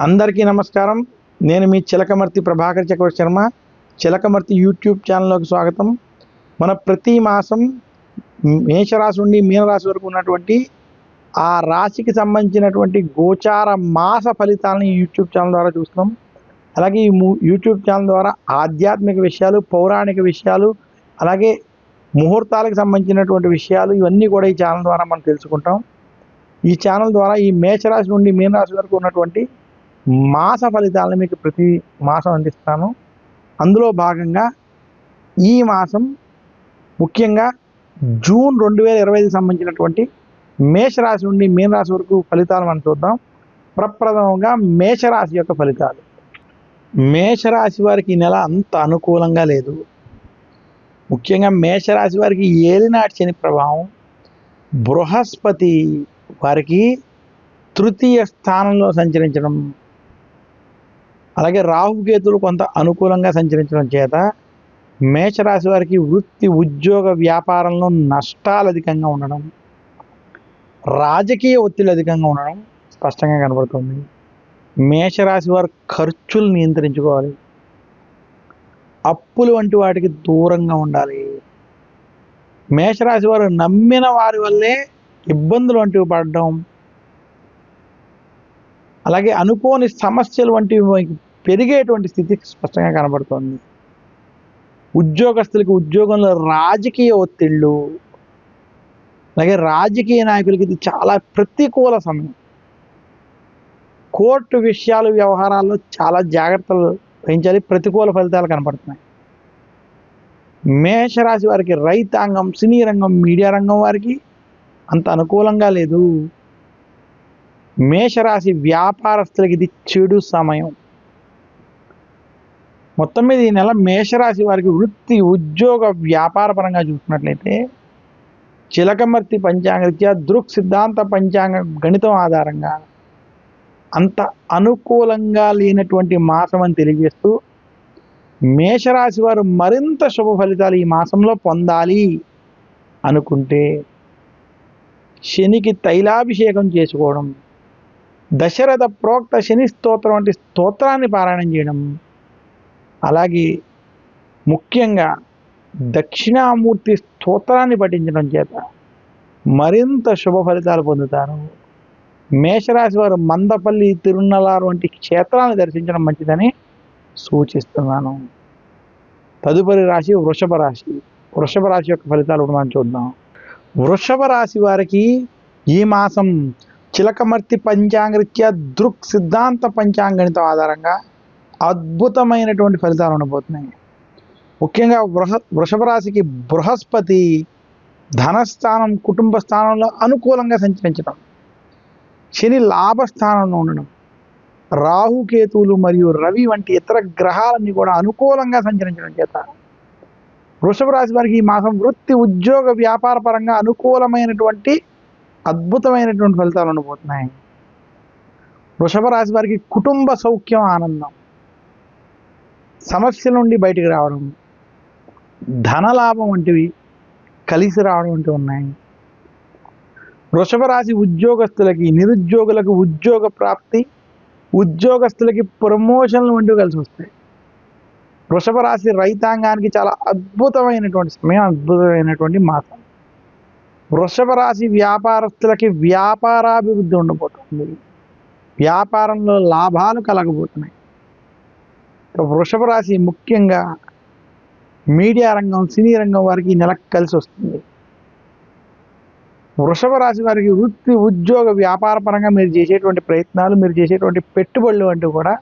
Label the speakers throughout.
Speaker 1: అందరికీ నమస్కారం. నేను మీ చిలకమర్తి ప్రభాకర్ చక్రవర్తి శర్మ. చిలకమర్తి యూట్యూబ్ ఛానల్లోకి స్వాగతం. మన ప్రతి మాసం మేషరాశి నుండి మీనరాశి వరకు ఉన్నటువంటి ఆ రాశికి సంబంధించినటువంటి గోచార మాస ఫలితాలను యూట్యూబ్ ఛానల్ ద్వారా చూస్తున్నాం. అలాగే ఈ ము- యూట్యూబ్ ఛానల్ ద్వారా ఆధ్యాత్మిక విషయాలు పౌరాణిక విషయాలు అలాగే ముహూర్తాలకు సంబంధించినటువంటి విషయాలు ఇవన్నీ కూడా ఈ ఛానల్ ద్వారా మనం తెలుసుకుంటాం. ఈ ఛానల్ ద్వారా ఈ మేషరాశి నుండి మీనరాశి వరకు ఉన్నటువంటి మాస ఫలితాలను మీకు ప్రతి మాసం అందిస్తాను. అందులో భాగంగా ఈ మాసం ముఖ్యంగా జూన్ రెండు వేల ఇరవై ఐదుకి సంబంధించినటువంటి మేషరాశి నుండి మీనరాశి వరకు ఫలితాలు మనం చూద్దాం. ప్రప్రథమంగా మేషరాశి యొక్క ఫలితాలు. మేషరాశి వారికి ఈ నెల అంత అనుకూలంగా లేదు. ముఖ్యంగా మేషరాశి వారికి ఏలినాటి శని ప్రభావం బృహస్పతి వారికి తృతీయ స్థానంలో సంచరించడం అలాగే రాహుకేతులు కొంత అనుకూలంగా సంచరించడం చేత మేషరాశి వారికి వృత్తి ఉద్యోగ వ్యాపారంలో నష్టాలు అధికంగా ఉండడం రాజకీయ ఒత్తిడి అధికంగా ఉండడం స్పష్టంగా కనబడుతుంది. మేషరాశి వారు ఖర్చులు నియంత్రించుకోవాలి. అప్పులు వంటి వాటికి దూరంగా ఉండాలి. మేషరాశి వారు నమ్మిన వారి వల్లే ఇబ్బందులు వంటివి పడడం అలాగే అనుకోని సమస్యలు వంటివి పెరిగేటువంటి స్థితి స్పష్టంగా కనబడుతోంది. ఉద్యోగస్తులకి ఉద్యోగంలో రాజకీయ ఒత్తిళ్ళు అలాగే రాజకీయ నాయకులకి ఇది చాలా ప్రతికూల సమయం. కోర్టు విషయాలు వ్యవహారాల్లో చాలా జాగ్రత్తలు వహించాలి. ప్రతికూల ఫలితాలు కనపడుతున్నాయి. మేషరాశి వారికి రైతాంగం సినీ రంగం మీడియా రంగం వారికి అంత అనుకూలంగా లేదు. మేషరాశి వ్యాపారస్తులకి ఇది చెడు సమయం. మొత్తం మీద ఈ నెల మేషరాశి వారికి వృత్తి ఉద్యోగ వ్యాపార పరంగా చూసుకున్నట్లయితే చిలకమర్తి పంచాంగరీత్యా దృక్ సిద్ధాంత పంచాంగ గణితం ఆధారంగా అంత అనుకూలంగా లేనటువంటి మాసం అని తెలియజేస్తూ మేషరాశి వారు మరింత శుభ ఫలితాలు ఈ మాసంలో పొందాలి అనుకుంటే శనికి తైలాభిషేకం చేసుకోవడం దశరథ ప్రోక్త శని స్తోత్రం వంటి స్తోత్రాన్ని పారాయణం చేయడం. అలాగే ముఖ్యంగా దక్షిణామూర్తి స్తోత్రాన్ని పఠించడం చేత మరింత శుభ ఫలితాలు పొందుతారు. మేషరాశి వారు మందపల్లి తిరునలారు వంటి క్షేత్రాలను దర్శించడం మంచిదని సూచిస్తున్నాను. తదుపరి రాశి వృషభ రాశి. వృషభ రాశి యొక్క ఫలితాలు కూడా మనం చూద్దాం. వృషభ రాశి వారికి ఈ మాసం చిలకమర్తి పంచాంగరీత్యా దృక్ సిద్ధాంత పంచాంగణితం ఆధారంగా అద్భుతమైనటువంటి ఫలితాలు ఉండబోతున్నాయి. ముఖ్యంగా వృహ వృషభ రాశికి బృహస్పతి ధనస్థానం కుటుంబ స్థానంలో అనుకూలంగా సంచరించడం శని లాభస్థానంలో ఉండడం రాహుకేతువులు మరియు రవి వంటి ఇతర గ్రహాలన్నీ కూడా అనుకూలంగా సంచరించడం చేత వృషభ రాశి వారికి ఈ మాసం వృత్తి ఉద్యోగ వ్యాపార పరంగా అనుకూలమైనటువంటి అద్భుతమైనటువంటి ఫలితాలు ఉండబోతున్నాయి వృషభ రాశి వారికి కుటుంబ సౌఖ్యం ఆనందం. సమస్యల నుండి బయటికి రావడం ధనలాభం వంటివి కలిసి రావడం వంటివి ఉన్నాయి. వృషభ రాశి ఉద్యోగస్తులకి నిరుద్యోగులకు ఉద్యోగ ప్రాప్తి ఉద్యోగస్తులకి ప్రమోషన్లు వంటివి కలిసి వస్తాయి. వృషభ రాశి రైతాంగానికి చాలా అద్భుతమైనటువంటి సమయం అద్భుతమైనటువంటి మాసం. వృషభ రాశి వ్యాపారస్తులకి వ్యాపారాభివృద్ధి ఉండబోతుంది. వ్యాపారంలో లాభాలు కలగబోతున్నాయి. వృషభ రాశి ముఖ్యంగా మీడియా రంగం సినీ రంగం వారికి నెల కలిసి వస్తుంది. వృషభ రాశి వారికి వృత్తి ఉద్యోగ వ్యాపార పరంగా మీరు చేసేటువంటి ప్రయత్నాలు మీరు చేసేటువంటి పెట్టుబడులు వంటివి కూడా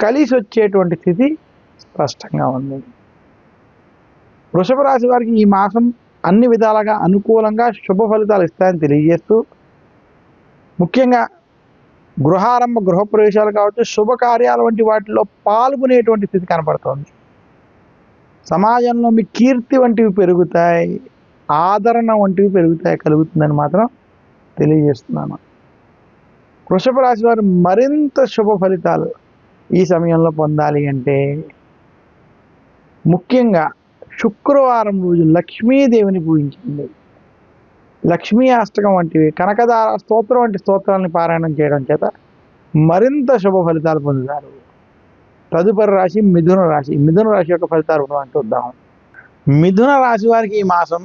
Speaker 1: కలిసి వచ్చేటువంటి స్థితి స్పష్టంగా ఉంది. వృషభ రాశి వారికి ఈ మాసం అన్ని విధాలుగా అనుకూలంగా శుభ ఫలితాలు ఇస్తాయని తెలియజేస్తూ ముఖ్యంగా గృహారంభ గృహప్రవేశాలు కావచ్చు శుభకార్యాలు వంటి వాటిలో పాల్గొనేటువంటి స్థితి కనపడుతోంది. సమాజంలో మీ కీర్తి వంటివి పెరుగుతాయి ఆదరణ వంటివి పెరుగుతాయి కలుగుతుందని మాత్రం తెలియజేస్తున్నాను. వృషభ రాశి వారు మరింత శుభ ఫలితాలు ఈ సమయంలో పొందాలి అంటే ముఖ్యంగా శుక్రవారం రోజు లక్ష్మీదేవిని పూజించండి లక్ష్మీ అష్టకం వంటివి కనకదార స్తోత్రం వంటి స్తోత్రాలను పారాయణం చేయడం చేత మరింత శుభ ఫలితాలు పొందుతారు. తదుపరి రాశి మిథున రాశి. మిథున రాశి యొక్క ఫలితాలు మనం చూద్దాం. మిథున రాశి వారికి ఈ మాసం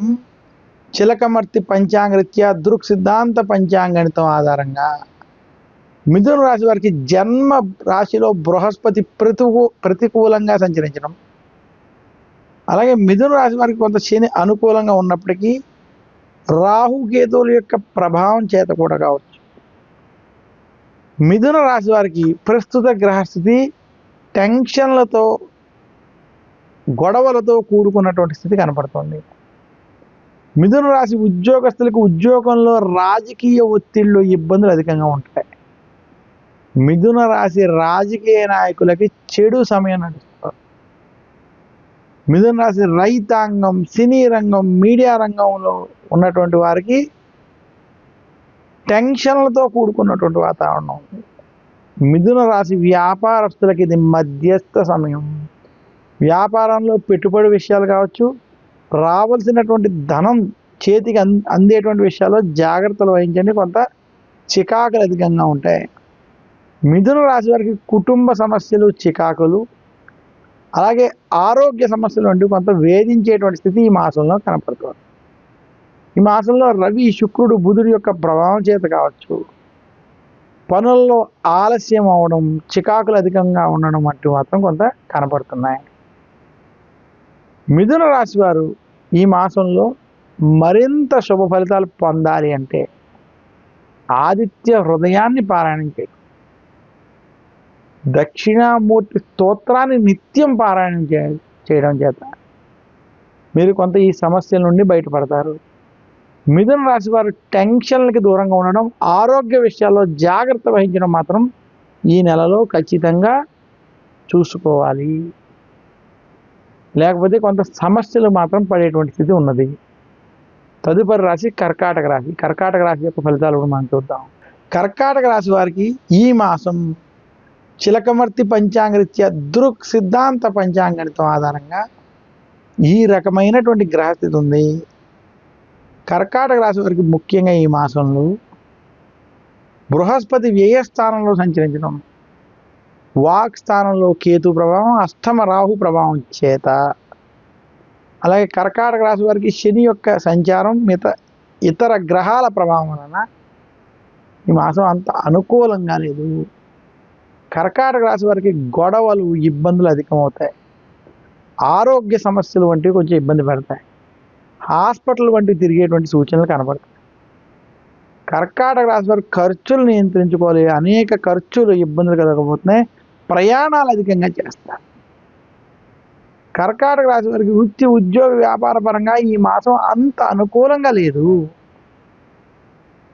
Speaker 1: చిలకమర్తి పంచాంగరీత్యా దృక్ సిద్ధాంత పంచాంగణితం ఆధారంగా మిథున రాశి వారికి జన్మ రాశిలో బృహస్పతి ప్రతికూ ప్రతికూలంగా సంచరించడం అలాగే మిథున రాశి వారికి కొంత శని అనుకూలంగా ఉన్నప్పటికీ రాహుకేతువుల యొక్క ప్రభావం చేత కూడా కావచ్చు. మిథున రాశి వారికి ప్రస్తుత గ్రహస్థితి టెన్షన్లతో గొడవలతో కూడుకున్నటువంటి స్థితి కనపడుతుంది. మిథున రాశి ఉద్యోగస్తులకు ఉద్యోగంలో రాజకీయ ఒత్తిళ్ళు ఇబ్బందులు అధికంగా ఉంటాయి. మిథున రాశి రాజకీయ నాయకులకి చెడు సమయం నడుస్తుంది. మిథున రాశి రైతాంగం సినీ రంగం మీడియా రంగంలో ఉన్నటువంటి వారికి టెన్షన్లతో కూడుకున్నటువంటి వాతావరణం. ఉంది మిథున రాశి వ్యాపారస్తులకి ఇది మధ్యస్థ సమయం. వ్యాపారంలో పెట్టుబడి విషయాలు కావచ్చు రావాల్సినటువంటి ధనం చేతికి అం అందేటువంటి విషయాల్లో జాగ్రత్తలు వహించండి. కొంత చికాకులు అధికంగా ఉంటాయి. మిథున రాశి వారికి కుటుంబ సమస్యలు చికాకులు అలాగే ఆరోగ్య సమస్యలు వంటి కొంత వేధించేటువంటి స్థితి ఈ మాసంలో కనపడుతుంది. ఈ మాసంలో రవి శుక్రుడు బుధుడు యొక్క ప్రభావం చేత కావచ్చు. పనుల్లో ఆలస్యం అవడం చికాకులు అధికంగా ఉండడం వంటి మాత్రం కొంత కనపడుతున్నాయి. మిథున రాశి వారు ఈ మాసంలో మరింత శుభ ఫలితాలు పొందాలి అంటే ఆదిత్య హృదయాన్ని పారాయణం చేయాలి దక్షిణామూర్తి స్తోత్రాన్ని నిత్యం పారాయణం చే చేయడం చేత మీరు కొంత ఈ సమస్యల నుండి బయటపడతారు. మిథున రాశి వారు టెన్షన్లకి దూరంగా ఉండడం ఆరోగ్య విషయాల్లో జాగ్రత్త వహించడం మాత్రం ఈ నెలలో ఖచ్చితంగా చూసుకోవాలి. లేకపోతే కొంత సమస్యలు మాత్రం పడేటువంటి స్థితి ఉన్నది. తదుపరి రాశి కర్కాటక రాశి. కర్కాటక రాశి యొక్క ఫలితాలు కూడా మనం చూద్దాం. కర్కాటక రాశి వారికి ఈ మాసం చిలకమర్తి పంచాంగరీత్యా దృక్ సిద్ధాంత పంచాంగణితం ఆధారంగా ఈ రకమైనటువంటి గ్రహస్థితి ఉంది. కర్కాటక రాశి వారికి ముఖ్యంగా ఈ మాసంలో బృహస్పతి వ్యయస్థానంలో సంచరించడం వాక్ స్థానంలో కేతు ప్రభావం అష్టమ రాహు ప్రభావం చేత. అలాగే కర్కాటక రాశి వారికి శని యొక్క సంచారం మిత ఇతర గ్రహాల ప్రభావం వలన ఈ మాసం అంత అనుకూలంగా లేదు. కర్కాటక రాశి వారికి గొడవలు ఇబ్బందులు అధికమవుతాయి. ఆరోగ్య సమస్యలు వంటివి కొంచెం ఇబ్బంది పెడతాయి. హాస్పిటల్ వంటివి తిరిగేటువంటి సూచనలు కనబడతాయి. కర్కాటక రాశి వారు ఖర్చులు నియంత్రించుకోవాలి. అనేక ఖర్చులు ఇబ్బందులు కలగబోతున్నాయి. ప్రయాణాలు అధికంగా చేస్తారు. కర్కాటక రాశి వారికి వృత్తి ఉద్యోగ వ్యాపార పరంగా ఈ మాసం అంత అనుకూలంగా లేదు.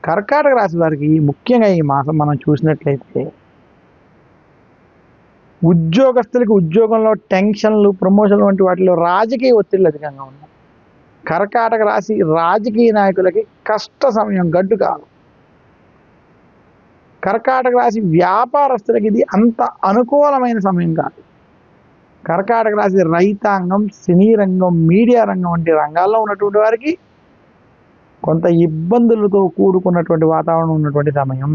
Speaker 1: కర్కాటక రాశి వారికి ముఖ్యంగా ఈ మాసం మనం చూసినట్లయితే ఉద్యోగస్తులకి ఉద్యోగంలో టెన్షన్లు ప్రమోషన్లు వంటి వాటిలో రాజకీయ ఒత్తిళ్ళు అధికంగా ఉన్నాయి. కర్కాటక రాశి రాజకీయ నాయకులకి కష్ట సమయం గడ్డు కాదు కర్కాటక రాశి వ్యాపారస్తులకి ఇది అంత అనుకూలమైన సమయం కాదు. కర్కాటక రాశి రైతాంగం సినీ రంగం మీడియా రంగం వంటి రంగాల్లో ఉన్నటువంటి వారికి కొంత ఇబ్బందులతో కూడుకున్నటువంటి వాతావరణం ఉన్నటువంటి సమయం.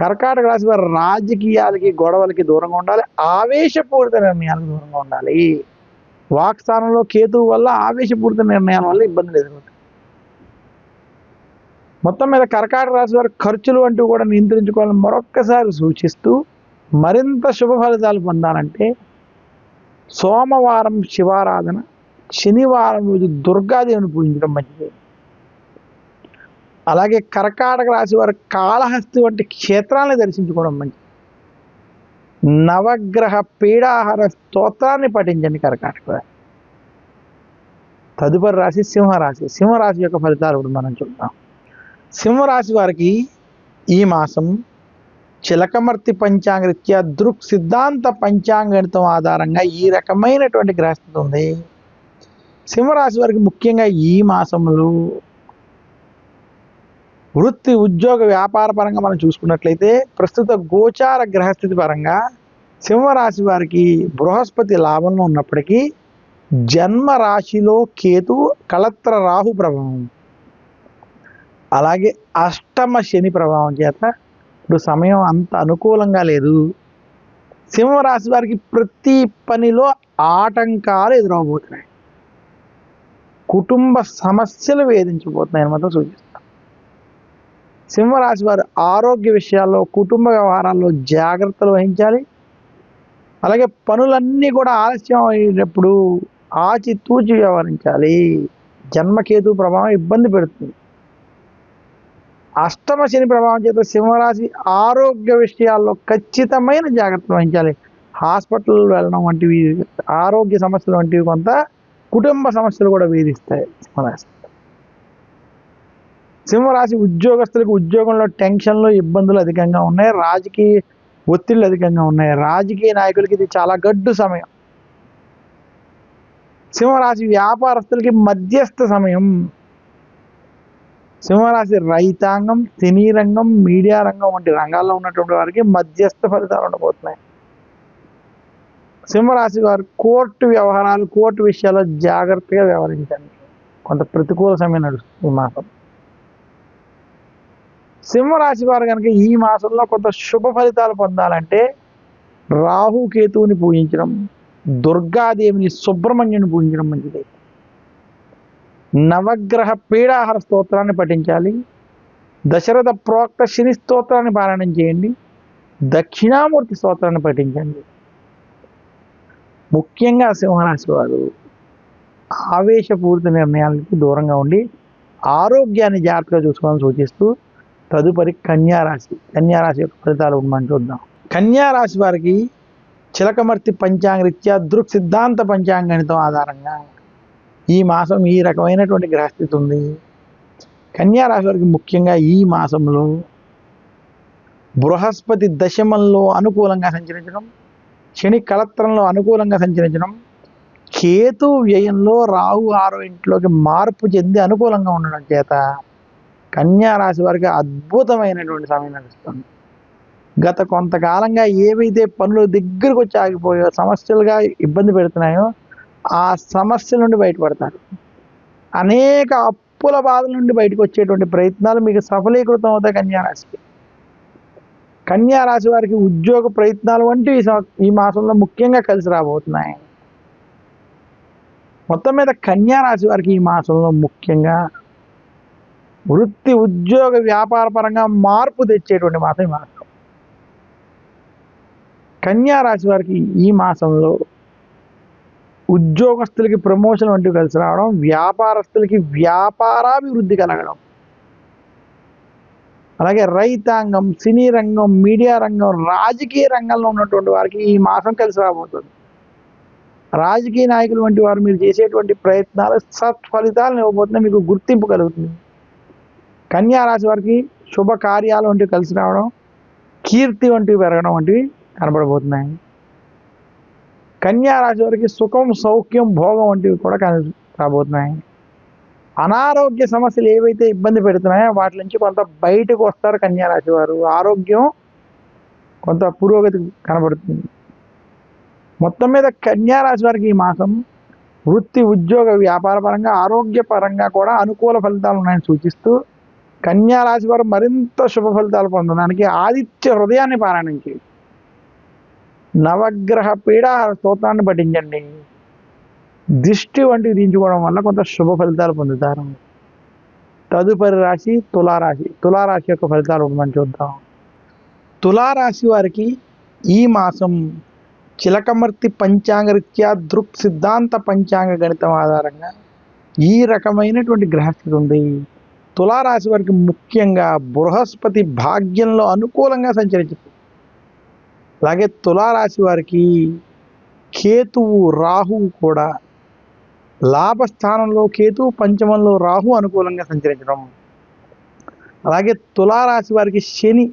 Speaker 1: కర్కాటక రాశి వారు రాజకీయాలకి గొడవలకి దూరంగా ఉండాలి. ఆవేశపూరిత నిర్ణయాలకు దూరంగా ఉండాలి. వాక్స్థానంలో కేతువు వల్ల ఆవేశపూరిత నిర్ణయాల వల్ల ఇబ్బందులు ఎదురవుతాయి. మొత్తం మీద కర్కాటక రాశి వారి ఖర్చులు వంటివి కూడా నియంత్రించుకోవాలని మరొక్కసారి సూచిస్తూ మరింత శుభ ఫలితాలు పొందాలంటే సోమవారం శివారాధన శనివారం రోజు దుర్గాదేవిని పూజించడం మంచిది. అలాగే కర్కాటక రాశి వారు కాళహస్తి వంటి క్షేత్రాలను దర్శించుకోవడం మంచిది నవగ్రహ పీడాహార స్తోత్రాన్ని పఠించండి కర్కాటక రాశి. తదుపరి రాశి సింహరాశి. సింహరాశి యొక్క ఫలితాలు ఇప్పుడు మనం చూద్దాం. సింహరాశి వారికి ఈ మాసం చిలకమర్తి పంచాంగరీత్యా దృక్ సిద్ధాంత పంచాంగణితం ఆధారంగా ఈ రకమైనటువంటి గ్రహస్థితి ఉంది. సింహరాశి వారికి ముఖ్యంగా ఈ మాసంలో వృత్తి ఉద్యోగ వ్యాపార పరంగా మనం చూసుకున్నట్లయితే ప్రస్తుత గోచార గ్రహస్థితి పరంగా సింహరాశి వారికి బృహస్పతి లాభంలో ఉన్నప్పటికీ జన్మ రాశిలో కేతు కళత్ర రాహు ప్రభావం. అలాగే అష్టమ శని ప్రభావం చేత ఇప్పుడు సమయం అంత అనుకూలంగా లేదు. సింహరాశి వారికి ప్రతి పనిలో ఆటంకాలు ఎదురవబోతున్నాయి. కుటుంబ సమస్యలు వేధించబోతున్నాయని మాత్రం సూచిస్తుంది. సింహరాశి వారు ఆరోగ్య విషయాల్లో కుటుంబ వ్యవహారాల్లో జాగ్రత్తలు వహించాలి. అలాగే పనులన్నీ కూడా ఆలస్యం అయినప్పుడు ఆచితూచి వ్యవహరించాలి. జన్మకేతు ప్రభావం ఇబ్బంది పెడుతుంది. అష్టమ శని ప్రభావం చేత సింహరాశి ఆరోగ్య విషయాల్లో ఖచ్చితమైన జాగ్రత్తలు వహించాలి. హాస్పిటల్ వెళ్ళడం వంటివి ఆరోగ్య సమస్యలు వంటివి కొంత కుటుంబ సమస్యలు కూడా వేధిస్తాయి సింహరాశి. సింహరాశి ఉద్యోగస్తులకు ఉద్యోగంలో టెన్షన్లు ఇబ్బందులు అధికంగా ఉన్నాయి. రాజకీయ ఒత్తిళ్ళు అధికంగా ఉన్నాయి. రాజకీయ నాయకులకి ఇది చాలా గడ్డు సమయం. సింహరాశి వ్యాపారస్తులకి మధ్యస్థ సమయం. సింహరాశి రైతాంగం సినీ రంగం మీడియా రంగం వంటి రంగాల్లో ఉన్నటువంటి వారికి మధ్యస్థ ఫలితాలు ఉండబోతున్నాయి. సింహరాశి వారు కోర్టు వ్యవహారాలు కోర్టు విషయాల్లో జాగ్రత్తగా వ్యవహరించండి. కొంత ప్రతికూల సమయం నడుస్తుంది ఈ మాసం. సింహరాశి వారు కనుక ఈ మాసంలో కొంత శుభ ఫలితాలు పొందాలంటే రాహు కేతువుని పూజించడం దుర్గాదేవిని సుబ్రహ్మణ్యుని పూజించడం మంచిది. నవగ్రహ పీడాహార స్తోత్రాన్ని పఠించాలి. దశరథ ప్రోక్త శని స్తోత్రాన్ని పారాయణం చేయండి. దక్షిణామూర్తి స్తోత్రాన్ని పఠించండి. ముఖ్యంగా సింహరాశి వారు ఆవేశపూరిత నిర్ణయాలకి దూరంగా ఉండి ఆరోగ్యాన్ని జాగ్రత్తగా చూసుకోవాలని సూచిస్తూ తదుపరి కన్యారాశి. కన్యారాశి యొక్క ఫలితాలు మనం చూద్దాం. కన్యారాశి వారికి చిలకమర్తి పంచాంగరీత్యా దృక్ సిద్ధాంత పంచాంగణితం ఆధారంగా ఈ మాసం ఈ రకమైనటువంటి గ్రహస్థితి ఉంది. కన్యారాశి వారికి ముఖ్యంగా ఈ మాసంలో బృహస్పతి దశమంలో అనుకూలంగా సంచరించడం శని కలత్రంలో అనుకూలంగా సంచరించడం కేతు వ్యయంలో రాహు ఆరో ఇంట్లోకి మార్పు చెంది అనుకూలంగా ఉండడం చేత కన్యా రాశి వారికి అద్భుతమైనటువంటి సమయం నడుస్తుంది. గత కొంతకాలంగా ఏవైతే పనులు దగ్గరకు వచ్చి ఆగిపోయో సమస్యలుగా ఇబ్బంది పెడుతున్నాయో ఆ సమస్యల నుండి బయటపడతారు. అనేక అప్పుల బాధల నుండి బయటకు వచ్చేటువంటి ప్రయత్నాలు మీకు సఫలీకృతం అవుతాయి కన్యా రాశికి కన్యా రాశి వారికి ఉద్యోగ ప్రయత్నాలు వంటివి ఈ ఈ మాసంలో ముఖ్యంగా కలిసి రాబోతున్నాయి. మొత్తం మీద కన్యా రాశి వారికి ఈ మాసంలో ముఖ్యంగా వృత్తి ఉద్యోగ వ్యాపార పరంగా మార్పు తెచ్చేటువంటి మాసం ఈ మాసం. కన్యా రాశి వారికి ఈ మాసంలో ఉద్యోగస్తులకి ప్రమోషన్ వంటివి కలిసి రావడం వ్యాపారస్తులకి వ్యాపారాభివృద్ధి కలగడం. అలాగే రైతాంగం సినీ రంగం మీడియా రంగం రాజకీయ రంగంలో ఉన్నటువంటి వారికి ఈ మాసం కలిసి రాబోతుంది. రాజకీయ నాయకులు వంటి వారు మీరు చేసేటువంటి ప్రయత్నాలు సత్ఫలితాలను ఇవ్వబోతున్నాయి మీకు గుర్తింపు కలుగుతుంది. కన్యారాశి వారికి శుభకార్యాలు వంటివి కలిసి రావడం కీర్తి వంటివి పెరగడం వంటివి కనబడబోతున్నాయి. కన్యారాశి వారికి సుఖం సౌఖ్యం భోగం వంటివి కూడా కలిసి రాబోతున్నాయి. అనారోగ్య సమస్యలు ఏవైతే ఇబ్బంది పెడుతున్నాయో వాటి నుంచి కొంత బయటకు వస్తారు కన్యారాశి వారు. ఆరోగ్యం కొంత పురోగతి కనబడుతుంది. మొత్తం మీద కన్యారాశి వారికి ఈ మాసం వృత్తి ఉద్యోగ వ్యాపార పరంగా ఆరోగ్య పరంగా కూడా అనుకూల ఫలితాలు ఉన్నాయని సూచిస్తూ కన్యారాశి వారు మరింత శుభ ఫలితాలు పొందడానికి ఆదిత్య హృదయాన్ని పారాయణం చేయండి నవగ్రహ పీడాహార స్తోత్రాన్ని పఠించండి. దిష్టి వంటివి దించుకోవడం వల్ల కొంత శుభ ఫలితాలు పొందుతారు. తదుపరి రాశి తులారాశి. తులారాశి యొక్క ఫలితాలు మనం చూద్దాం. తులారాశి వారికి ఈ మాసం చిలకమర్తి పంచాంగరీత్యా దృక్ సిద్ధాంత పంచాంగ గణితం ఆధారంగా ఈ రకమైనటువంటి గ్రహస్థితి ఉంది. తులారాశి వారికి ముఖ్యంగా బృహస్పతి భాగ్యంలో అనుకూలంగా సంచరించింది. అలాగే తులారాశి వారికి కేతువు రాహువు కూడా లాభస్థానంలో కేతువు పంచమంలో రాహు అనుకూలంగా సంచరించడం. అలాగే తులారాశి వారికి శని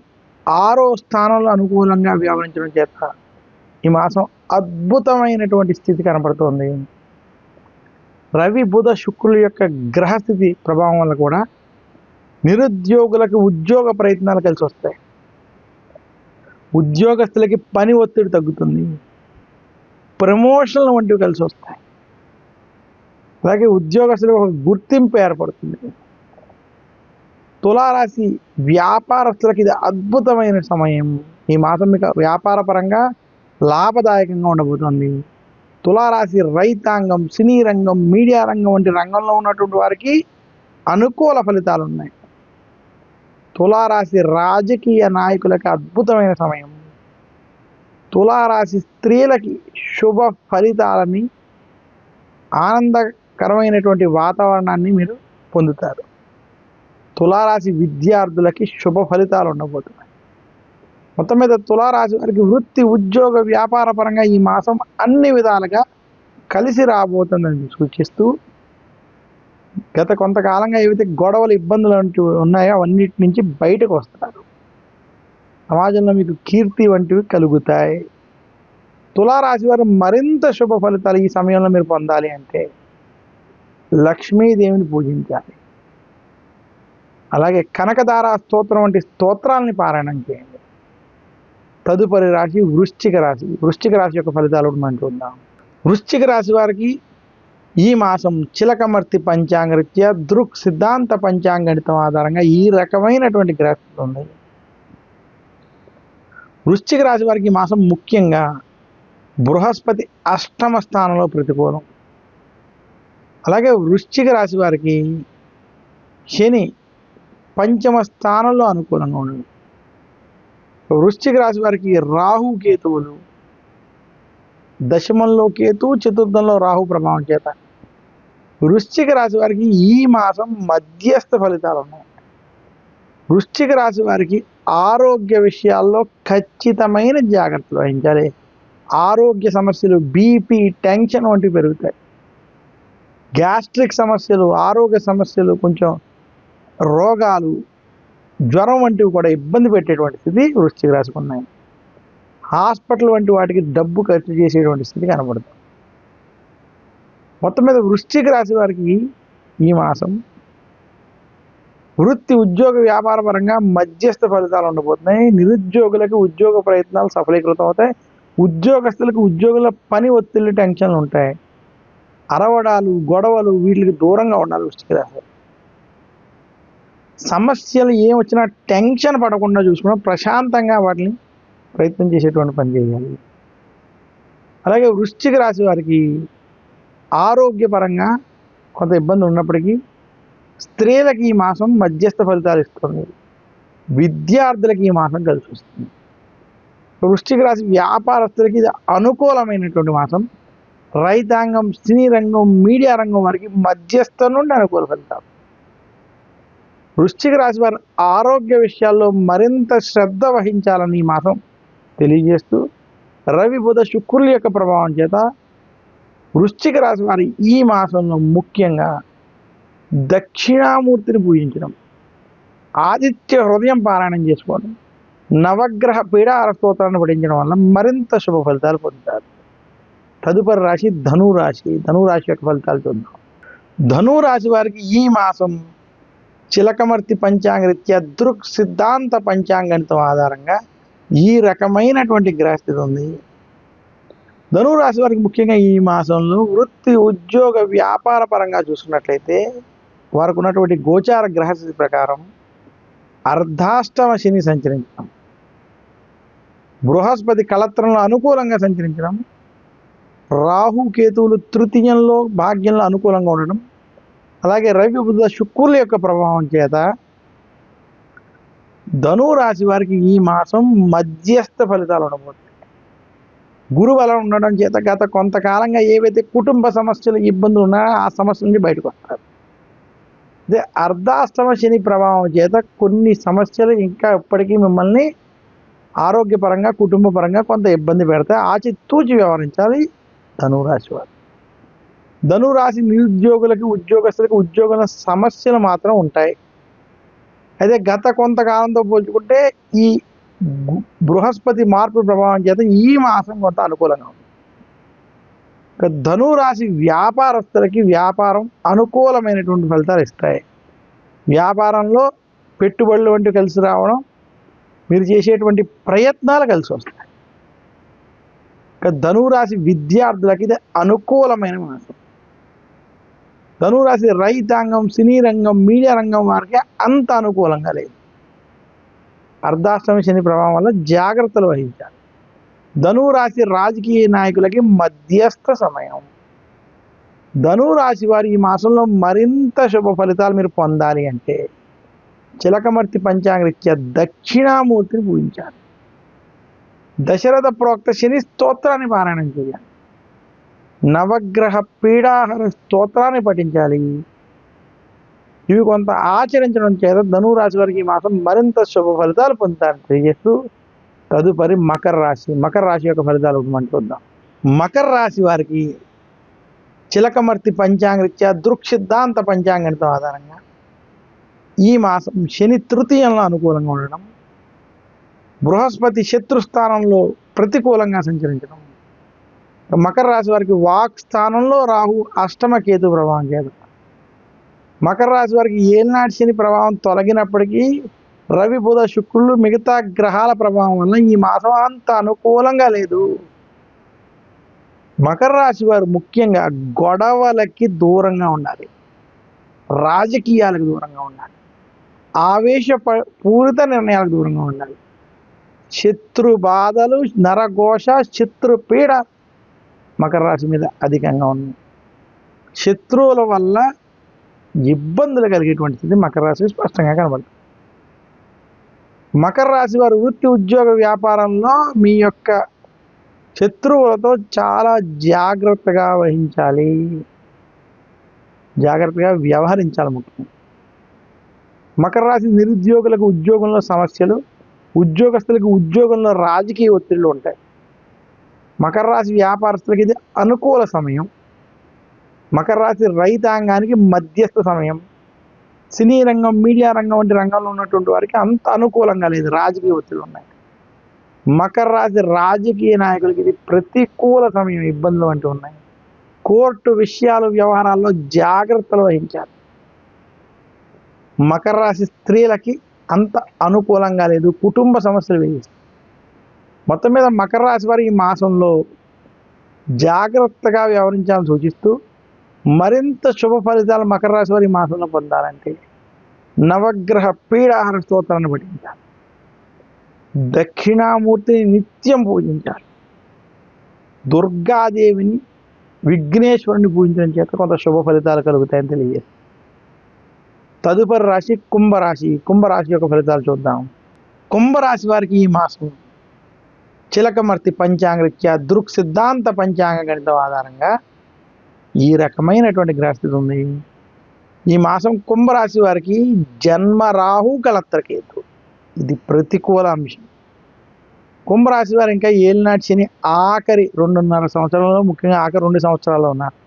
Speaker 1: ఆరో స్థానంలో అనుకూలంగా వ్యవహరించడం చేత ఈ మాసం అద్భుతమైనటువంటి స్థితి కనపడుతోంది రవి బుధ శుక్రుల యొక్క గ్రహస్థితి ప్రభావం వల్ల కూడా నిరుద్యోగులకు ఉద్యోగ ప్రయత్నాలు కలిసి వస్తాయి. ఉద్యోగస్తులకి పని ఒత్తిడి తగ్గుతుంది. ప్రమోషన్లు వంటివి కలిసి వస్తాయి. అలాగే ఉద్యోగస్తులకు ఒక గుర్తింపు ఏర్పడుతుంది. తులారాశి వ్యాపారస్తులకి ఇది అద్భుతమైన సమయం. ఈ మాసం మీకు వ్యాపార పరంగా లాభదాయకంగా ఉండబోతుంది. తులారాశి రైతాంగం సినీ రంగం మీడియా రంగం వంటి రంగంలో ఉన్నటువంటి వారికి అనుకూల ఫలితాలు ఉన్నాయి తులారాశి రాజకీయ నాయకులకి అద్భుతమైన సమయం. తులారాశి స్త్రీలకి శుభ ఫలితాలని ఆనందకరమైనటువంటి వాతావరణాన్ని మీరు పొందుతారు. తులారాశి విద్యార్థులకి శుభ ఫలితాలు ఉండబోతున్నాయి. మొత్తం మీద తులారాశి వారికి వృత్తి ఉద్యోగ వ్యాపార పరంగా ఈ మాసం అన్ని విధాలుగా కలిసి రాబోతుందని సూచిస్తూ గత కొంతకాలంగా ఏవైతే గొడవలు ఇబ్బందులు అంటూ ఉన్నాయో అవన్నిటి నుంచి బయటకు వస్తారు. సమాజంలో మీకు కీర్తి వంటివి కలుగుతాయి. తులారాశి వారు మరింత శుభ ఫలితాలు ఈ సమయంలో మీరు పొందాలి అంటే లక్ష్మీదేవిని పూజించాలి. అలాగే కనకదార స్తోత్రం వంటి స్తోత్రాలని పారాయణం చేయండి. తదుపరి రాశి వృశ్చిక రాశి. వృశ్చిక రాశి యొక్క ఫలితాలు మనం చూద్దాం. వృశ్చిక రాశి వారికి ఈ మాసం చిలకమర్తి పంచాంగరీత్యా దృక్ సిద్ధాంత పంచాంగణితం ఆధారంగా ఈ రకమైనటువంటి గ్రహస్థితి ఉంది వృశ్చిక రాశి వారికి మాసం ముఖ్యంగా బృహస్పతి అష్టమ స్థానంలో ప్రతికూలం. అలాగే వృశ్చిక రాశి వారికి శని పంచమ స్థానంలో అనుకూలంగా ఉండదు వృశ్చిక రాశి వారికి రాహు కేతువులు దశమంలో కేతు చతుర్థంలో రాహు ప్రభావం చేత వృశ్చిక రాశి వారికి ఈ మాసం మధ్యస్థ ఫలితాలు ఉన్నాయి. వృశ్చిక రాశి వారికి ఆరోగ్య విషయాల్లో ఖచ్చితమైన జాగ్రత్తలు వహించాలి. ఆరోగ్య సమస్యలు బీపీ టెన్షన్ వంటివి పెరుగుతాయి. గ్యాస్ట్రిక్ సమస్యలు ఆరోగ్య సమస్యలు కొంచెం రోగాలు జ్వరం వంటివి కూడా ఇబ్బంది పెట్టేటువంటి స్థితి వృశ్చిక రాశికి ఉన్నాయి. హాస్పిటల్ వంటి వాటికి డబ్బు ఖర్చు చేసేటువంటి స్థితి కనబడుతుంది. మొత్తం మీద వృశ్చిక రాశి వారికి ఈ మాసం వృత్తి ఉద్యోగ వ్యాపార పరంగా మధ్యస్థ ఫలితాలు ఉండబోతున్నాయి. నిరుద్యోగులకు ఉద్యోగ ప్రయత్నాలు సఫలీకృతం అవుతాయి. ఉద్యోగస్తులకు ఉద్యోగుల పని ఒత్తిళ్ళు టెన్షన్లు ఉంటాయి. అరవడాలు గొడవలు వీటికి దూరంగా ఉండాలి వృష్టికి రాశి సమస్యలు ఏం వచ్చినా టెన్షన్ పడకుండా చూసుకున్నా ప్రశాంతంగా వాటిని ప్రయత్నం చేసేటువంటి పని చేయాలి. అలాగే వృశ్చిక రాశి వారికి ఆరోగ్యపరంగా కొంత ఇబ్బంది ఉన్నప్పటికీ స్త్రీలకి ఈ మాసం మధ్యస్థ ఫలితాలు ఇస్తుంది. విద్యార్థులకి ఈ మాసం కలిసి వస్తుంది. వృశ్చిక రాశి వ్యాపారస్తులకి ఇది అనుకూలమైనటువంటి మాసం. రైతాంగం సినీ రంగం మీడియా రంగం వారికి మధ్యస్థ నుండి అనుకూల ఫలితాలు. వృశ్చిక రాశి వారి ఆరోగ్య విషయాల్లో మరింత శ్రద్ధ వహించాలని ఈ మాసం తెలియజేస్తూ రవి బుధ శుక్రుల యొక్క ప్రభావం చేత వృశ్చిక రాశి వారి ఈ మాసంలో ముఖ్యంగా దక్షిణామూర్తిని పూజించడం ఆదిత్య హృదయం పారాయణం చేసుకోవడం నవగ్రహ పీడార స్తోత్రాన్ని పఠించడం వల్ల మరింత శుభ ఫలితాలు పొందుతారు. తదుపరి రాశి ధనురాశి ధనురాశి యొక్క ఫలితాలు చూద్దాం. ధనురాశి వారికి ఈ మాసం చిలకమర్తి పంచాంగరీత్యా దృక్ సిద్ధాంత పంచాంగంతో ఆధారంగా ఈ రకమైనటువంటి గ్రహస్థితి ఉంది. ధనురాశి వారికి ముఖ్యంగా ఈ మాసంలో వృత్తి ఉద్యోగ వ్యాపార పరంగా చూసుకున్నట్లయితే వారికి ఉన్నటువంటి గోచార గ్రహస్థితి ప్రకారం అర్ధాష్టమ శని సంచరించడం బృహస్పతి కలత్రంలో అనుకూలంగా సంచరించడం రాహు కేతువులు తృతీయంలో భాగ్యంలో అనుకూలంగా ఉండడం అలాగే రవి బుధ శుక్రుల యొక్క ప్రభావం చేత ధనురాశి వారికి ఈ మాసం మధ్యస్థ ఫలితాలు ఉండబోతుంది గురుబలం ఉండడం చేత గత కొంతకాలంగా ఏవైతే కుటుంబ సమస్యలు ఇబ్బందులు ఉన్నాయో ఆ సమస్యల నుంచి బయటకు వస్తారు. అదే అర్ధాష్టమ శని ప్రభావం చేత కొన్ని సమస్యలు ఇంకా ఇప్పటికీ మిమ్మల్ని ఆరోగ్యపరంగా కుటుంబపరంగా కొంత ఇబ్బంది పెడతాయి. ఆచి తూచి వ్యవహరించాలి ధనురాశి వారు. ధనురాశి నిరుద్యోగులకి ఉద్యోగస్తులకు ఉద్యోగుల సమస్యలు మాత్రం ఉంటాయి. అయితే గత కొంతకాలంతో పోల్చుకుంటే ఈ బృహస్పతి మార్పు ప్రభావం చేత ఈ మాసం కొంత అనుకూలంగా ఉంది. ఇక ధనురాశి వ్యాపారస్తులకి వ్యాపారం అనుకూలమైనటువంటి ఫలితాలు ఇస్తాయి. వ్యాపారంలో పెట్టుబడులు వంటి కలిసి రావడం మీరు చేసేటువంటి ప్రయత్నాలు కలిసి వస్తాయి. ఇక ధనురాశి విద్యార్థులకి ఇది అనుకూలమైన మాసం. ధనురాశి రైతాంగం సినీ రంగం మీడియా రంగం వారికి అంత అనుకూలంగా లేదు. అర్ధాష్టమి శని ప్రభావం వల్ల జాగ్రత్తలు వహించాలి. ధనురాశి రాజకీయ నాయకులకి మధ్యస్థ సమయం. ధనురాశి వారి ఈ మాసంలో మరింత శుభ ఫలితాలు మీరు పొందాలి అంటే చిలకమర్తి పంచాంగరీత్యా దక్షిణామూర్తిని పూజించాలి. దశరథ ప్రోక్త శని స్తోత్రాన్ని పారాయణం చేయాలి. నవగ్రహ పీడాహర స్తోత్రాన్ని పఠించాలి. ఇవి కొంత ఆచరించడం చేత ధనురాశి వారికి ఈ మాసం మరింత శుభ ఫలితాలు పొందుతారు. తెలియజేస్తూ తదుపరి మకర రాశి. మకర రాశి యొక్క ఫలితాలు మనం చూద్దాం. మకర రాశి వారికి చిలకమర్తి పంచాంగరీత్యా దృక్సిద్ధాంత పంచాంగణితం ఆధారంగా ఈ మాసం శని తృతీయంలో అనుకూలంగా ఉండడం బృహస్పతి శత్రుస్థానంలో ప్రతికూలంగా సంచరించడం మకర రాశి వారికి వాక్ స్థానంలో రాహు అష్టమ కేతు ప్రభావం చేత మకర రాశి వారికి ఏలినాటి శని ప్రభావం తొలగినప్పటికీ రవి బుధ శుక్రులు మిగతా గ్రహాల ప్రభావం వల్ల ఈ మాసం అంత అనుకూలంగా లేదు. మకర రాశి వారు ముఖ్యంగా గొడవలకి దూరంగా ఉండాలి. రాజకీయాలకు దూరంగా ఉండాలి. ఆవేశ ప- పూరిత నిర్ణయాలకు దూరంగా ఉండాలి. శత్రు బాధలు నరఘోష శత్రు పీడ మకర రాశి మీద అధికంగా ఉంది శత్రువుల వల్ల ఇబ్బందులు కలిగేటువంటిది మకర రాశి స్పష్టంగా కనబడుతుంది. మకర రాశి వారు వృత్తి ఉద్యోగ వ్యాపారంలో మీ యొక్క శత్రువులతో చాలా జాగ్రత్తగా వహించాలి. జాగ్రత్తగా వ్యవహరించాలి ముఖ్యం మకర రాశి నిరుద్యోగులకు ఉద్యోగంలో సమస్యలు ఉద్యోగస్తులకు ఉద్యోగంలో రాజకీయ ఒత్తిళ్ళు ఉంటాయి. మకర రాశి వ్యాపారస్తులకి ఇది అనుకూల సమయం. మకర రాశి రైతాంగానికి మధ్యస్థ సమయం. సినీ రంగం మీడియా రంగం వంటి రంగంలో ఉన్నటువంటి వారికి అంత అనుకూలంగా లేదు. రాజకీయ ఒత్తిడి ఉన్నాయి. మకర రాశి రాజకీయ నాయకులకి ఇది ప్రతికూల సమయం ఇబ్బందులు వంటివి ఉన్నాయి. కోర్టు విషయాలు వ్యవహారాల్లో జాగ్రత్తలు వహించాలి. మకర రాశి స్త్రీలకి అంత అనుకూలంగా లేదు. కుటుంబ సమస్యలు వేయిస్తాయి మొత్తం మీద మకర రాశి వారి ఈ మాసంలో జాగ్రత్తగా వ్యవహరించాలని సూచిస్తూ మరింత శుభ ఫలితాలు మకర రాశి వారి మాసంలో పొందాలంటే నవగ్రహ పీడాహార స్తోత్రాన్ని పఠించాలి. దక్షిణామూర్తిని నిత్యం పూజించాలి. దుర్గాదేవిని విఘ్నేశ్వరుని పూజించడం చేత కొంత శుభ ఫలితాలు కలుగుతాయని తెలియజేస్తుంది. తదుపరి రాశి కుంభరాశి. కుంభరాశి యొక్క ఫలితాలు చూద్దాం. కుంభరాశి వారికి ఈ మాసం చిలకమర్తి పంచాంగరీత్యా దృక్ సిద్ధాంత పంచాంగ గణితం ఆధారంగా ఈ రకమైనటువంటి గ్రహస్థితి ఉంది. ఈ మాసం కుంభరాశి వారికి జన్మ రాహు కలత్రకేతు ఇది ప్రతికూల అంశం. కుంభరాశి వారు ఇంకా ఏలినాటి శని ఆఖరి రెండున్నర సంవత్సరాలలో ముఖ్యంగా ఆఖరి రెండు సంవత్సరాల్లో ఉన్నారు.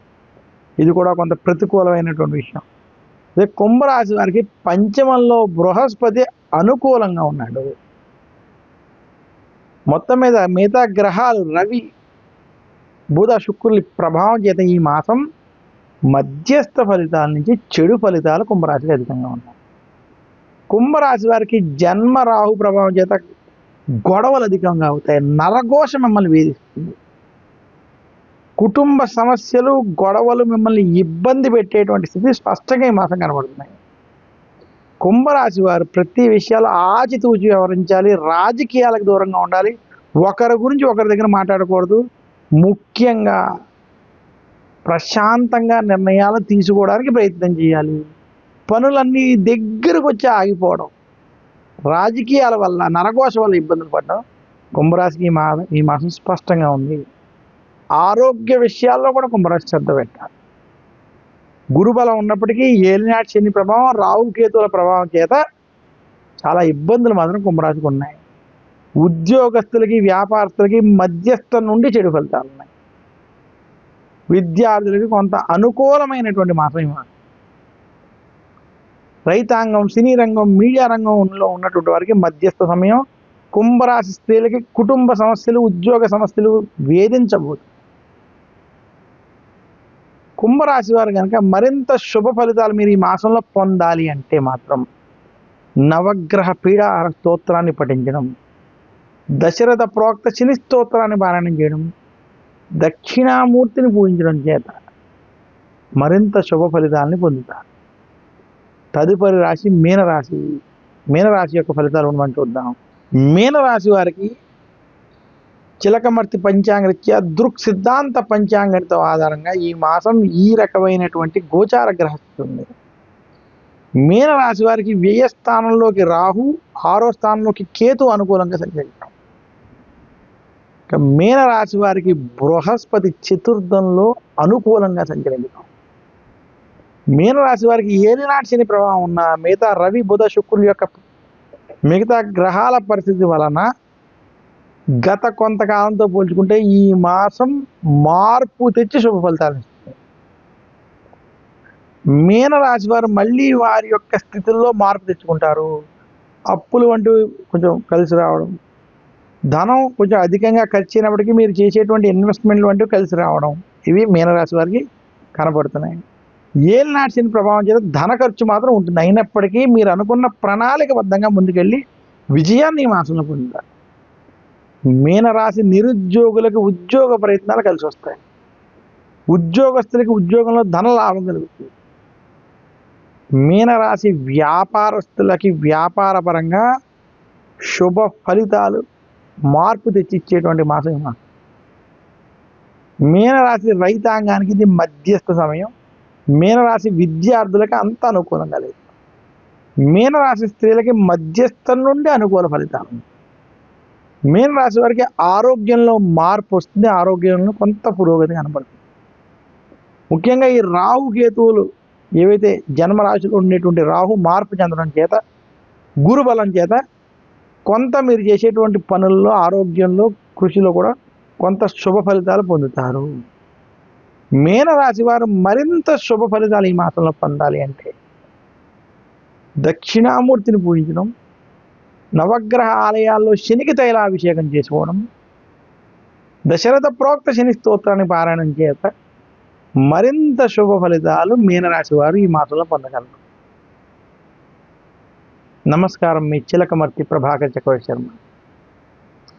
Speaker 1: ఇది కూడా కొంత ప్రతికూలమైనటువంటి విషయం. అదే కుంభరాశి వారికి పంచమంలో బృహస్పతి అనుకూలంగా ఉన్నాడు. మొత్తం మీద మిగతా గ్రహాలు రవి బుధ శుక్రుల ప్రభావం చేత ఈ మాసం మధ్యస్థ ఫలితాల నుంచి చెడు ఫలితాలు కుంభరాశికి అధికంగా ఉన్నాయి. కుంభరాశి వారికి జన్మ రాహు ప్రభావం చేత గొడవలు అధికంగా అవుతాయి. నరఘోష మిమ్మల్ని వేధిస్తుంది. కుటుంబ సమస్యలు గొడవలు మిమ్మల్ని ఇబ్బంది పెట్టేటువంటి స్థితి స్పష్టంగా ఈ మాసం కనబడుతున్నాయి. కుంభరాశి వారు ప్రతి విషయాలు ఆచితూచి వ్యవహరించాలి. రాజకీయాలకు దూరంగా ఉండాలి. ఒకరి గురించి ఒకరి దగ్గర మాట్లాడకూడదు. ముఖ్యంగా ప్రశాంతంగా నిర్ణయాలు తీసుకోవడానికి ప్రయత్నం చేయాలి. పనులన్నీ దగ్గరకు వచ్చి ఆగిపోవడం. రాజకీయాల వల్ల నరకోశ వల్ల ఇబ్బందులు పడడం. కుంభరాశికి ఈ మా ఈ మాసం స్పష్టంగా ఉంది. ఆరోగ్య విషయాల్లో కూడా కుంభరాశి శ్రద్ధ పెట్టాలి. గురుబలం ఉన్నప్పటికీ ఏలినాటి శని ప్రభావం రాహు కేతువుల ప్రభావం చేత చాలా ఇబ్బందులు మాత్రం కుంభరాశికి ఉన్నాయి. ఉద్యోగస్తులకి వ్యాపారస్తులకి మధ్యస్థం నుండి చెడు ఫలితాలు ఉన్నాయి. విద్యార్థులకి కొంత అనుకూలమైనటువంటి మాత్రమే రైతాంగం సినీ రంగం మీడియా రంగంలో ఉన్నటువంటి వారికి మధ్యస్థ సమయం కుంభరాశి స్త్రీలకి కుటుంబ సమస్యలు ఉద్యోగ సమస్యలు వేధించబోదు. కుంభరాశి వారు కనుక మరింత శుభ ఫలితాలు మీరు ఈ మాసంలో పొందాలి అంటే మాత్రం నవగ్రహ పీడాహార స్తోత్రాన్ని పఠించడం దశరథ ప్రోక్త శని స్తోత్రాన్ని పారాయణం చేయడం దక్షిణామూర్తిని పూజించడం చేత మరింత శుభ ఫలితాలని పొందుతారు. తదుపరి రాశి మీనరాశి. మీనరాశి యొక్క ఫలితాలు మనం చూద్దాం. మీనరాశి వారికి చిలకమర్తి పంచాంగరీత్యా దృక్ సిద్ధాంత పంచాంగంతో ఆధారంగా ఈ మాసం ఈ రకమైనటువంటి గోచార గ్రహస్థితి ఉంది. మీనరాశి వారికి వ్యయ స్థానంలోకి రాహు ఆరో స్థానంలోకి కేతు అనుకూలంగా సంచరించడం. మీనరాశి వారికి బృహస్పతి చతుర్థంలో అనుకూలంగా సంచరించడం. మీనరాశి వారికి ఏలినాటి శని ప్రభావం ఉన్న మిగతా రవి బుధ శుక్రుల యొక్క మిగతా గ్రహాల పరిస్థితి వలన గత కొంతకాలంతో పోల్చుకుంటే ఈ మాసం మార్పు తెచ్చి శుభ ఫలితాలు మీనరాశి వారు మళ్ళీ వారి యొక్క స్థితుల్లో మార్పు తెచ్చుకుంటారు. అప్పులు వంటివి కొంచెం కలిసి రావడం ధనం కొంచెం అధికంగా ఖర్చు అయినప్పటికీ మీరు చేసేటువంటి ఇన్వెస్ట్మెంట్లు వంటివి కలిసి రావడం ఇవి మీనరాశి వారికి కనపడుతున్నాయి ఏలినాటి శని ప్రభావం చేత ధన ఖర్చు మాత్రం ఉంటుంది. అయినప్పటికీ మీరు అనుకున్న ప్రణాళికబద్ధంగా ముందుకెళ్ళి విజయాన్ని మాసంలో పొందుతారు. మీనరాశి నిరుద్యోగులకు ఉద్యోగ ప్రయత్నాలు కలిసి వస్తాయి. ఉద్యోగస్తులకి ఉద్యోగంలో ధన లాభం కలుగుతుంది. మీనరాశి వ్యాపారస్తులకి వ్యాపారపరంగా శుభ ఫలితాలు మార్పు తెచ్చిచ్చేటువంటి మాసం ఈ మాసం మీనరాశి రైతాంగానికి ఇది మధ్యస్థ సమయం. మీనరాశి విద్యార్థులకి అంత అనుకూలంగా లేదు. మీనరాశి స్త్రీలకి మధ్యస్థం నుండి అనుకూల ఫలితాలు. మీనరాశి వారికి ఆరోగ్యంలో మార్పు వస్తుంది. ఆరోగ్యంలో కొంత పురోగతి కనపడుతుంది ముఖ్యంగా ఈ రాహు కేతువులు ఏవైతే జన్మరాశిలో ఉండేటువంటి రాహు మార్పు చెందడం చేత గురు బలం చేత కొంత మీరు చేసేటువంటి పనుల్లో ఆరోగ్యంలో కృషిలో కూడా కొంత శుభ ఫలితాలు పొందుతారు. మీనరాశి వారు మరింత శుభ ఫలితాలు ఈ మాసంలో పొందాలి అంటే దక్షిణామూర్తిని పూజించడం నవగ్రహ ఆలయాల్లో శనికి తైలాభిషేకం చేసుకోవడం దశరథ ప్రోక్త శని స్తోత్రాన్ని పారాయణం చేత మరింత శుభ ఫలితాలు మీనరాశి వారు ఈ మాసంలో పొందగలరు. నమస్కారం మీ చిలకమర్తి ప్రభాకర్ చక్రవర్తి శర్మ